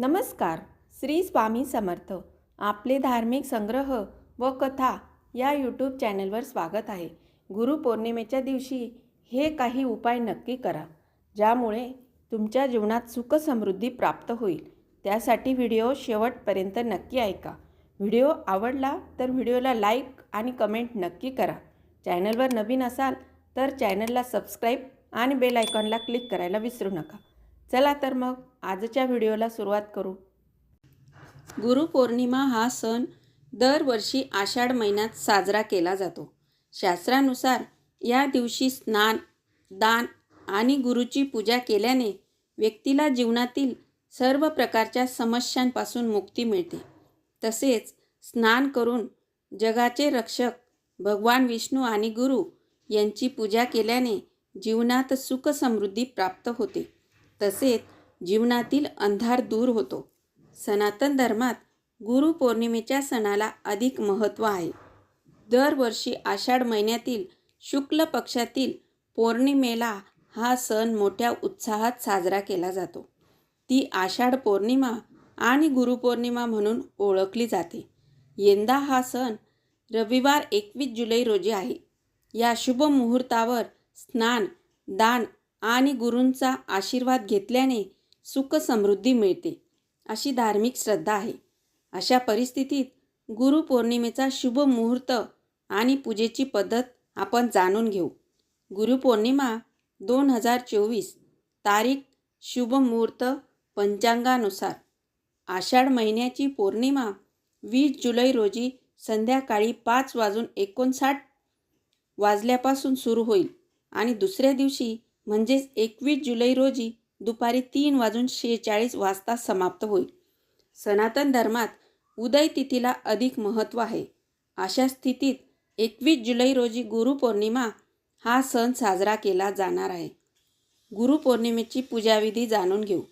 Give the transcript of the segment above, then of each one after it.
नमस्कार. श्री स्वामी समर्थ. आपले धार्मिक संग्रह व कथा या यूट्यूब चॅनलवर स्वागत आहे. गुरुपौर्णिमेच्या दिवशी हे काही उपाय नक्की करा ज्यामुळे तुमच्या जीवनात सुखसमृद्धी प्राप्त होईल. त्यासाठी व्हिडिओ शेवटपर्यंत नक्की ऐका. व्हिडिओ आवडला तर व्हिडिओला लाईक आणि कमेंट नक्की करा. चॅनलवर नवीन असाल तर चॅनलला सबस्क्राईब आणि बेल आयकॉनला क्लिक करायला विसरू नका. चला तर मग आजच्या व्हिडिओला सुरुवात करू. गुरुपौर्णिमा हा सण दरवर्षी आषाढ महिन्यात साजरा केला जातो. शास्त्रानुसार या दिवशी स्नान दान आणि गुरुची पूजा केल्याने व्यक्तीला जीवनातील सर्व प्रकारच्या समस्यांपासून मुक्ती मिळते. तसेच स्नान करून जगाचे रक्षक भगवान विष्णू आणि गुरु यांची पूजा केल्याने जीवनात सुख समृद्धी प्राप्त होते. तसेच जीवनातील अंधार दूर होतो. सनातन धर्मात गुरुपौर्णिमेच्या सणाला अधिक महत्त्व आहे. दरवर्षी आषाढ महिन्यातील शुक्ल पक्षातील पौर्णिमेला हा सण मोठ्या उत्साहात साजरा केला जातो. ती आषाढ पौर्णिमा आणि गुरुपौर्णिमा म्हणून ओळखली जाते. यंदा हा सण रविवार एकवीस जुलै रोजी आहे. या शुभ मुहूर्तावर स्नान दान आणि गुरूंचा आशीर्वाद घेतल्याने सुख समृद्धी मिळते अशी धार्मिक श्रद्धा आहे. अशा परिस्थितीत गुरुपौर्णिमेचा शुभ मुहूर्त आणि पूजेची पद्धत आपण जाणून घेऊ. गुरुपौर्णिमा दोन हजार चोवीस तारीख शुभ मुहूर्त पंचांगानुसार. आषाढ महिन्याची पौर्णिमा वीस जुलै रोजी संध्याकाळी पाच वाजून एकोणसाठ वाजल्यापासून सुरू होईल आणि दुसऱ्या दिवशी म्हणजेच एकवीस जुलै रोजी दुपारी तीन वाजून शेहेचाळीस वाजता समाप्त होईल. सनातन धर्मात उदय तिथीला अधिक महत्त्व आहे. अशा स्थितीत एकवीस जुलै रोजी गुरुपौर्णिमा हा सण साजरा केला जाणार आहे. गुरुपौर्णिमेची पूजाविधी जाणून घेऊ.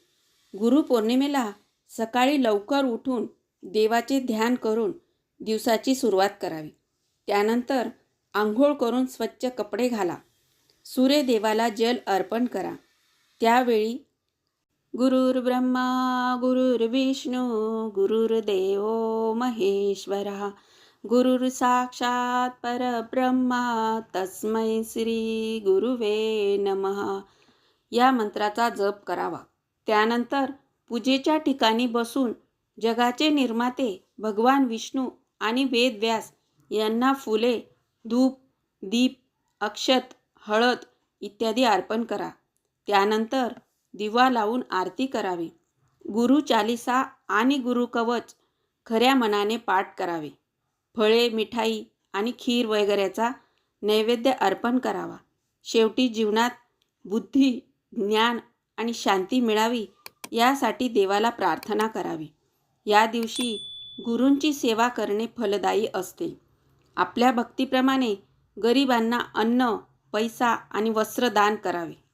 गुरुपौर्णिमेला सकाळी लवकर उठून देवाचे ध्यान करून दिवसाची सुरुवात करावी. त्यानंतर आंघोळ करून स्वच्छ कपडे घाला. सूर्यदेवाला जल अर्पण करा. त्यावेळी गुरुर्ब्रह्मा गुरुर्विष्णू गुरुर्देव महेश्वरा गुरुर साक्षात परब्रह्मा तस्मै श्री गुरुवे नमः. या मंत्राचा जप करावा. त्यानंतर पूजेच्या ठिकाणी बसून जगाचे निर्माते भगवान विष्णू आणि वेदव्यास यांना फुले धूप दीप अक्षत हळद इत्यादी अर्पण करा. त्यानंतर दिवा लावून आरती करावी. गुरु चालिसा आणि गुरुकवच खऱ्या मनाने पाठ करावे. फळे मिठाई आणि खीर वगैरेचा नैवेद्य अर्पण करावा. शेवटी जीवनात बुद्धी ज्ञान आणि शांती मिळावी यासाठी देवाला प्रार्थना करावी. या दिवशी गुरूंची सेवा करणे फलदायी असते. आपल्या भक्तीप्रमाणे गरिबांना अन्न पैसा आणि वस्त्र दान करावे.